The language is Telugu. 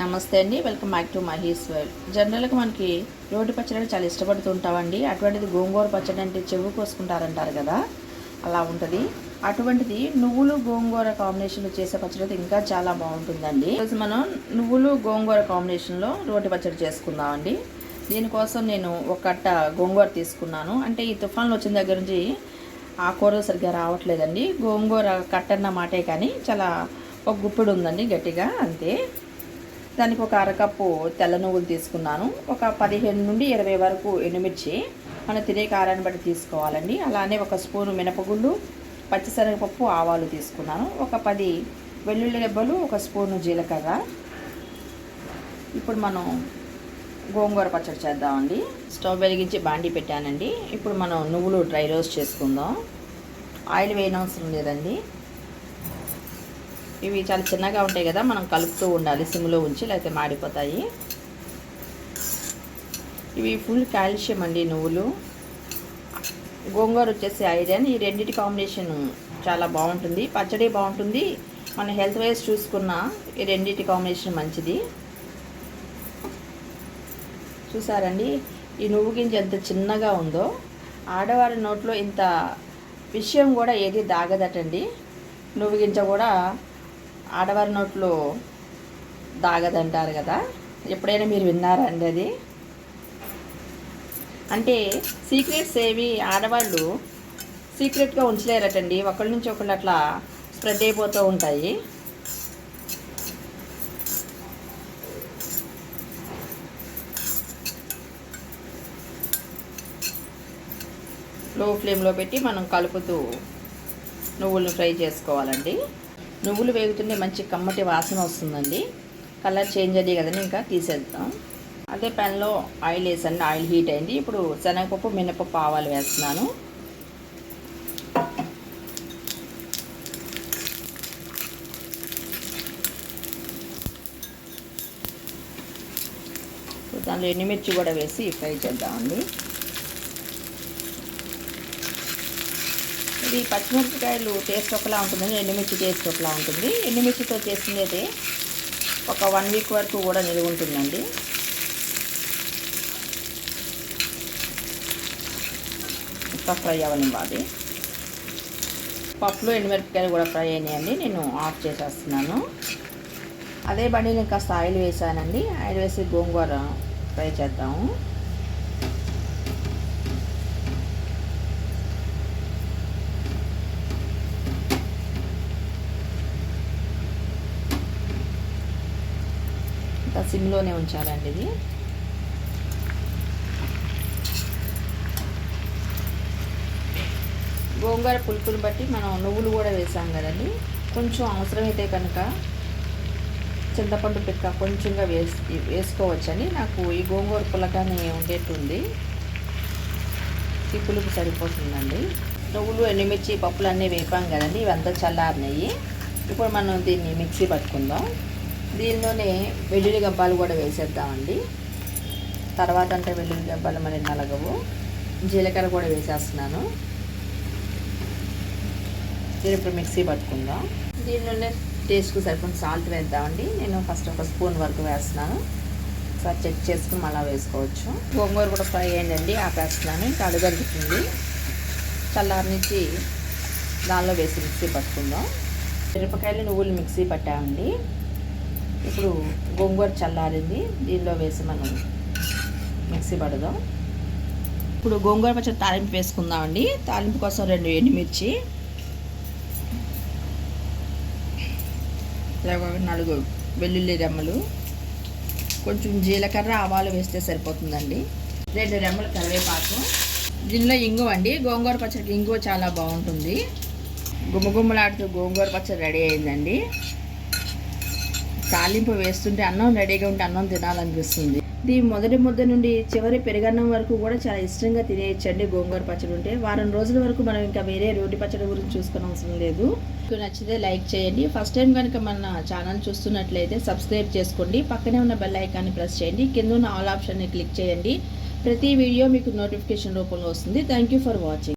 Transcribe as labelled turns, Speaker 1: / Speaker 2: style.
Speaker 1: నమస్తే అండి. Welcome back to Mahi's world. జనరల్గా మనకి రోటి పచ్చడి చాలా ఇష్టపడుతూ ఉంటామండి అటువంటిది గోంగూర పచ్చడి అంటే చెవు కోసుకుంటారంటారు కదా అలా ఉంటుంది. అటువంటిది నువ్వులు గోంగూర కాంబినేషన్లో చేసే పచ్చడి అయితే ఇంకా చాలా బాగుంటుందండి. ఈరోజు మనం నువ్వులు గోంగూర కాంబినేషన్లో రోటి పచ్చడి చేసుకుందామండి. దీనికోసం నేను ఒక కట్ట గోంగూర తీసుకున్నాను. అంటే ఈ తుఫాన్లు వచ్చిన దగ్గర నుంచి ఆ కూర సరిగ్గా రావట్లేదండి. గోంగూర కట్టన్న మాటే కానీ చాలా ఒక గుప్పిడు ఉందండి గట్టిగా అంతే. దానికి ఒక అరకప్పు తెల్ల నువ్వులు తీసుకున్నాను. ఒక పదిహేను నుండి ఇరవై వరకు ఎండుమిర్చి. మన తినే కారాన్ని బట్టి తీసుకోవాలండి. అలానే ఒక స్పూను మినపగుళ్ళు పచ్చిశనగపప్పు ఆవాలు తీసుకున్నాను. ఒక పది వెల్లుల్లి రెబ్బలు ఒక స్పూను జీలకర్ర. ఇప్పుడు మనం గోంగూర పచ్చడి చేద్దామండి. స్టవ్ వెలిగించి బాండి పెట్టానండి. ఇప్పుడు మనం నువ్వులు డ్రై రోస్ట్ చేసుకుందాం. ఆయిల్ వేయనవసరం లేదండి. ఇవి చాలా చిన్నగా ఉంటాయి కదా మనం కలుపుతూ ఉండాలి సిమ్లో ఉంచి లేకపోతే మాడిపోతాయి. ఇవి ఫుల్ కాల్షియం అండి నువ్వులు. గోంగూర వచ్చేసి ఐరన్. ఈ రెండింటి కాంబినేషన్ చాలా బాగుంటుంది. పచ్చడి బాగుంటుంది. మన హెల్త్ వైజ్ చూసుకున్న ఈ రెండింటి కాంబినేషన్ మంచిది. చూసారండి? ఈ నువ్వు గింజ ఎంత చిన్నగా ఉందో ఆడవారి నోట్లో ఇంత విషయం కూడా ఏది దాగదటండి. నువ్వు గింజ కూడా ఆడవారి నోట్లో దాగదంటారు కదా? ఎప్పుడైనా మీరు విన్నారా అండి అది? అంటే సీక్రెట్స్ ఏవి ఆడవాళ్ళు సీక్రెట్గా ఉంచలేరటండి. ఒకళ్ళ నుంచి ఒకళ్ళు అట్లా స్ప్రెడ్ అయిపోతూ ఉంటాయి. లో ఫ్లేమ్లో పెట్టి మనం కలుపుతూ నువ్వులను ఫ్రై చేసుకోవాలండి. నువ్వులు వేగుతుంటే మంచి కమ్మటి వాసన వస్తుందండి. కలర్ చేంజ్ అది కదండి ఇంకా తీసేద్దాం. అదే ప్యాన్లో ఆయిల్ వేసండి ఆయిల్ హీట్ అయింది. ఇప్పుడు శనగపప్పు మినపప్పు ఆవాలు వేస్తున్నాను. దానిలో ఎండుమిర్చి కూడా వేసి ఫ్రై చేద్దామండి. ఇది పచ్చిమిరపకాయలు టేస్ట్ ఒకలా ఉంటుంది ఎండుమిర్చి టేస్ట్ ఒకలా ఉంటుంది. ఎండుమిర్చితో చేసినది ఒక వన్ వీక్ వరకు కూడా నిలువ ఉంటుందండి. ఇంకా ఫ్రై అవ్వనివ్వాలి పప్పులో ఎండుమిరపకాయలు కూడా ఫ్రై అయినాయండి నేను ఆఫ్ చేసేస్తున్నాను. అదే బండి నేను కాస్త ఆయిల్ వేసానండి. ఆయిల్ వేసి గోంగూర ఫ్రై చేద్దాము. సిమ్లోనే ఉంచాలండి ఇది. గోంగూర పులుపుని బట్టి మనం నువ్వులు కూడా వేసాం కదండి. కొంచెం అవసరమైతే కనుక చింతపండు పిక్క కొంచెంగా వేసి వేసుకోవచ్చండి నాకు ఈ గోంగూర పులకనే ఉండేట్టుంది. ఈ పులుపు సరిపోతుందండి. నువ్వులు ఎండుమిర్చి పప్పులు అన్నీ వేపాం కదండి. ఇవంతా చల్లారినాయి. ఇప్పుడు మనం దీన్ని మిక్సీ పట్టుకుందాం. దీనిలోనే వెల్లుల్లి గబ్బాలు కూడా వేసేద్దామండి. తర్వాత అంటే వెల్లుల్లి గబ్బాలు మరి నలగవు. జీలకర్ర కూడా వేసేస్తున్నాను. దీని ఇప్పుడు మిక్సీ పట్టుకుందాం. దీనిలోనే టేస్ట్కి సరిపోయిన సాల్ట్ వేద్దామండి. నేను ఫస్ట్ ఒక స్పూన్ వరకు వేస్తున్నాను. ఒకసారి చెక్ చేసుకుని మళ్ళీ వేసుకోవచ్చు. గోంగూర కూడా ఫ్రై అయ్యిందండి ఆపేస్తున్నాను. ఇంకా చల్లారి నుంచి దానిలో వేసి మిక్సీ పట్టుకుందాం. మిరపకాయలు నువ్వులు మిక్సీ పట్టామండి. ఇప్పుడు గోంగూర చల్లారింది దీనిలో వేసి మనం మిక్సీ పడదాం. ఇప్పుడు గోంగూర పచ్చడి తాలింపు వేసుకుందామండి. తాలింపు కోసం రెండు ఎండుమిర్చి నలుగు వెల్లుల్లి రెమ్మలు కొంచెం జీలకర్ర ఆవాలు వేస్తే సరిపోతుందండి. రెండు రెమ్మలు కరివేపాకు. దీనిలో ఇంగువ అండి. గోంగూర పచ్చడికి ఇంగువ చాలా బాగుంటుంది. గుమ్మగుమ్మలాడుతూ గోంగూర పచ్చడి రెడీ అయిందండి. తాలింపు వేస్తుంటే అన్నం రెడీగా ఉంటే అన్నం తినాలనిపిస్తుంది. దీని మొదటి ముద్ద నుండి చివరి పెరుగన్నం వరకు కూడా చాలా ఇష్టంగా తినేయచ్చండి గోంగూర పచ్చడి ఉంటే. వారం రోజుల వరకు మనం ఇంకా వేరే రోటి పచ్చడి గురించి చూసుకునే అవసరం లేదు. మీకు నచ్చితే లైక్ చేయండి. ఫస్ట్ టైం కనుక మన ఛానల్ చూస్తున్నట్లయితే సబ్స్క్రైబ్ చేసుకోండి. పక్కనే ఉన్న బెల్ ఐకాన్ని ప్రెస్ చేయండి. కింద ఉన్న ఆల్ ఆప్షన్ని క్లిక్ చేయండి. ప్రతి వీడియో మీకు నోటిఫికేషన్ రూపంలో వస్తుంది. Thank you for watching.